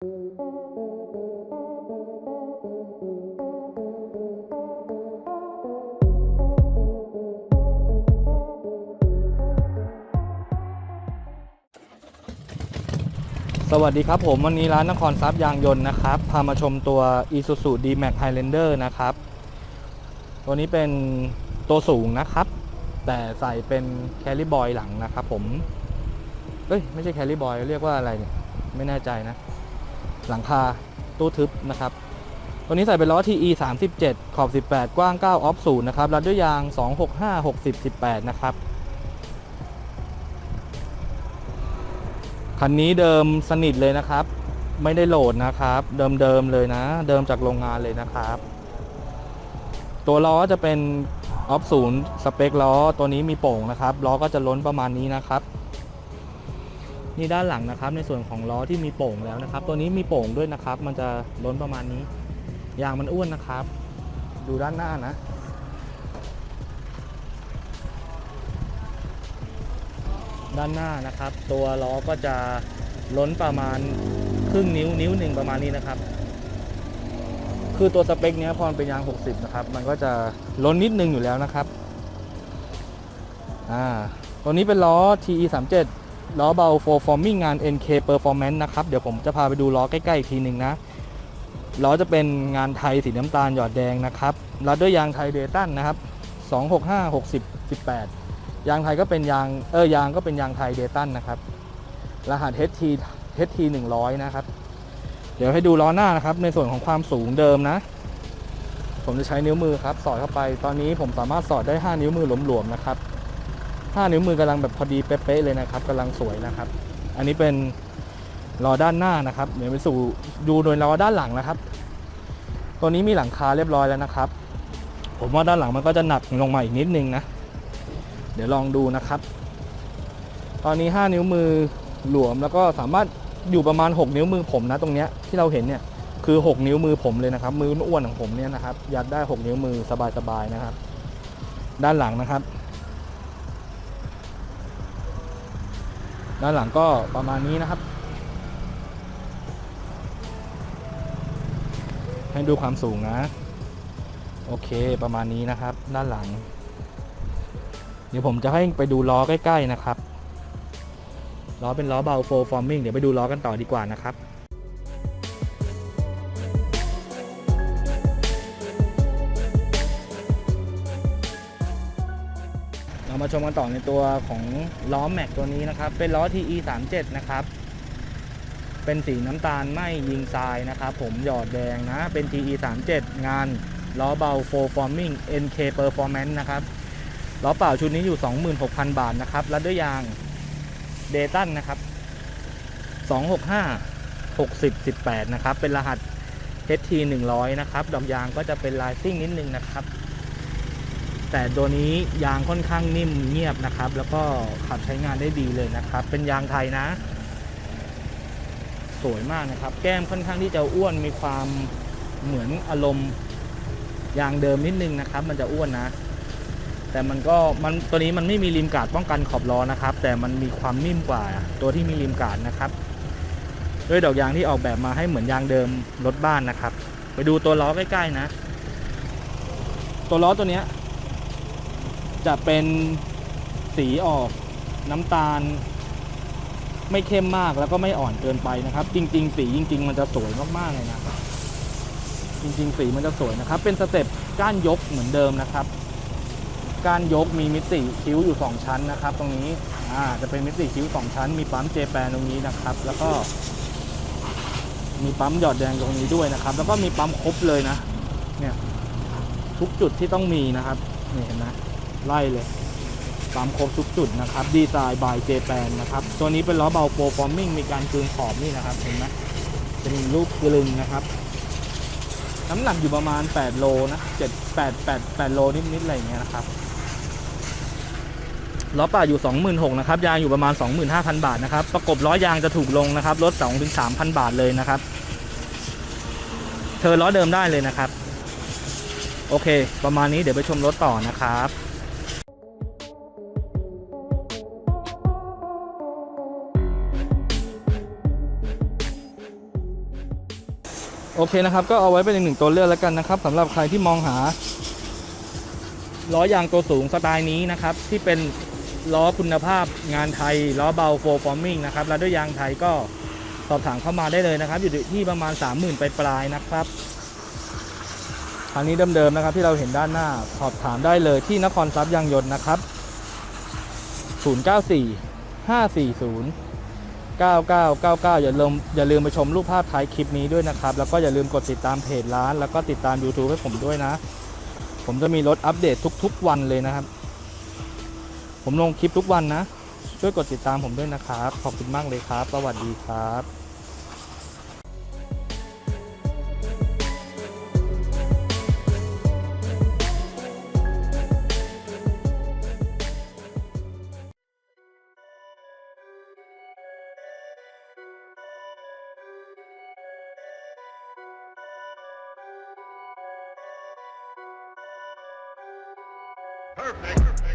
สวัสดีครับผมวันนี้ร้านนครทรัพย์ยางยนต์นะครับ พามาชมตัว Isuzu D-Max Highlander นะครับ ตัวนี้เป็นตัวสูงนะครับ แต่ใส่เป็นแคลิบอยหลังนะครับผม เอ้ย ไม่ใช่แคลิบอยเรียกว่าอะไรเนี่ย ไม่แน่ใจนะ หลังคาตู้ทึบนะครับตัวนี้ใส่เป็นล้อ TE 37 ขอบ 18 กว้าง 9 ออฟ0นะครับรัดด้วยยาง 265 60 18 นะครับ คันนี้เดิมสนิทเลยนะครับ ไม่ได้โหลดนะครับ เดิมๆเลยนะ เดิมจากโรงงานเลยนะครับ ตัวล้อจะเป็นออฟศูนย์สเปคล้อตัวนี้มีโป่งนะครับ ล้อก็จะล้นประมาณนี้นะครับ นี่ด้านหลังนะครับในส่วนของล้อที่มีโป่งแล้วนะครับ ตัวนี้มีโป่งด้วยนะครับ มันจะล้นประมาณนี้ยางมันอ้วนนะครับ ดูด้านหน้านะ ด้านหน้านะครับ ตัวล้อก็จะล้นประมาณครึ่งนิ้วนิ้วหนึ่งประมาณนี้นะครับ คือตัวสเปคเนี้ยพอมันเป็นยาง 60 นะครับ มันก็จะล้นนิดนึงอยู่แล้วนะครับอ่าตัวนี้เป็นล้อ TE 37 ล้อเบา for forming งาน NK performance นะครับ เดี๋ยวผมจะพาไปดูล้อใกล้ๆอีกทีหนึ่งนะล้อจะเป็นงานไทยสีน้ำตาลหยอดแดงนะครับรัดด้วยยางไทยเดตันนะครับ 265 60 18 ยางไทยก็เป็นยางเออยางก็เป็นยางไทยเดตันนะครับ รหัส HT HT 100 นะครับ เดี๋ยวให้ดูล้อหน้านะครับ ในส่วนของความสูงเดิมนะ ผมจะใช้นิ้วมือครับ สอดเข้าไป ตอนนี้ผมสามารถสอดได้ 5 นิ้วมือหลวมๆนะครับ 5นิ้วมือกำลังแบบพอดีเป๊ะๆเลยนะครับกำลังสวยนะครับ อันนี้เป็นล้อด้านหน้านะครับเดี๋ยวไปสู่ดูโดยล้อด้านหลังนะครับ ตัวนี้มีหลังคาเรียบร้อยแล้วนะครับ ผมว่าด้านหลังมันก็จะหนักลงมาอีกนิดนึงนะ เดี๋ยวลองดูนะครับ ตอนนี้ 5 นิ้วมือหลวมแล้วก็สามารถอยู่ประมาณ 6 นิ้วมือผมนะตรงเนี้ยที่เราเห็นเนี่ยคือ 6 นิ้วมือผมเลยนะครับ มืออ้วนของผมเนี่ยนะครับยัดได้ 6 นิ้วมือสบายๆนะครับ ด้านหลังนะครับ ด้านหลังก็ประมาณนี้นะครับ ให้ดูความสูงนะ โอเคประมาณนี้นะครับ ด้านหลัง เดี๋ยวผมจะให้ไปดูล้อใกล้ ๆ นะครับล้อเป็นล้อเบาโฟร์ฟอร์มิงเดี๋ยวไปดูล้อกันต่อดีกว่านะครับ มาชมกันต่อในตัวของล้อแม็กตัวนี้นะครับ เป็นล้อ TE 37นะครับ เป็นสีน้ำตาลไม่ยิงทรายนะครับ ผมหยอดแดงนะ เป็น TE 37งานล้อเบา Full Forming NK Performance นะครับล้อเปล่าชุดนี้อยู่ 26,000 บาทนะครับรัดด้วยยางเดตันนะครับ 265 60 18 นะครับ เป็นรหัส HT 100 นะครับ ดอกยางก็จะเป็นลายซิ่งนิดนึงนะครับ แต่ตัวนี้ยางค่อนข้างนิ่มเงียบนะครับ แล้วก็ขับใช้งานได้ดีเลยนะครับ เป็นยางไทยนะ สวยมากนะครับ แก้มค่อนข้างที่จะอ้วนมีความเหมือนอารมณ์ยางเดิมนิดนึงนะครับ มันจะอ้วนนะ แต่มันก็มันตัวนี้มันไม่มีริมกาดป้องกันขอบล้อนะครับ แต่มันมีความนิ่มกว่าตัวที่มีริมกาดนะครับด้วยดอกยางที่ออกแบบมาให้เหมือนยางเดิมรถบ้านนะครับ ไปดูตัวล้อใกล้ๆนะ ตัวล้อตัวเนี้ย จะเป็นสีออกน้ำตาล ไม่เข้มมากแล้วก็ไม่อ่อนเกินไปนะครับ จริง ๆ สีจริง ๆ มันจะสวยมากๆเลยนะจริง ๆ สีมันจะสวยนะครับ เป็นสเต็ปก้านยกเหมือนเดิมนะครับ ก้านยกมีมิติคิ้วอยู่ 2 ชั้นนะครับ ตรงนี้อ่าจะเป็นมิติคิ้ว 2 ชั้น มีปั๊มเจแปนตรงนี้นะครับ แล้วก็ มีปั๊มหยอดแดงตรงนี้ด้วยนะครับ แล้วก็มีปั๊มครบเลยนะ เนี่ยทุกจุดที่ต้องมีนะครับนี่เห็นไหม ไล่เลยปั๊มครบทุกจุดนะครับ ดีไซน์บายเจแปนนะครับ ตัวนี้เป็นล้อเบาโปรฟอร์มิ่งมีการกลืนขอบนี่นะครับ เห็นไหมเป็นรูปกลึงนะครับ น้ำหนักอยู่ประมาณ 8 โลนะ7 8 8 8โลนิดๆอะไรอย่างเงี้ยนะครับล้อเปล่าอยู่ 26,000นะครับ ยางอยู่ประมาณ 25,000 บาทนะครับ ประกบล้อยางจะถูกลงนะครับ ลด 2-3,000 บาทเลยนะครับ เธอล้อเดิมได้เลยนะครับ โอเค ประมาณนี้เดี๋ยวไปชมรถต่อนะครับ โอเคนะครับ ก็เอาไว้เป็นอีกหนึ่งตัวเลือกแล้วกันนะครับสำหรับใครที่มองหาล้อยางตัวสูงสไตล์นี้นะครับ ที่เป็นล้อคุณภาพงานไทย ล้อเบาโฟร์ฟอร์มิงนะครับ แล้วด้วยยางไทยก็สอบถามเข้ามาได้เลยนะครับ อยู่ที่ประมาณ 30,000ไปปลายนะครับคันนี้เดิมๆนะครับที่เราเห็นด้านหน้าสอบถามได้เลยที่นครทรัพย์ยางยนต์นะครับ 094 540 9999 อย่าลืมอย่าลืมไปชมรูปภาพท้ายคลิปนี้ด้วยนะครับ แล้วก็อย่าลืมกดติดตามเพจร้าน แล้วก็ติดตาม YouTube ให้ผมด้วยนะ ผมจะมีรถอัปเดตทุก ๆ วันเลยนะครับ ผมลงคลิปทุกวันนะ ช่วยกดติดตามผมด้วยนะครับ ขอบคุณมากเลยครับ สวัสดีครับ Perfect. Perfect.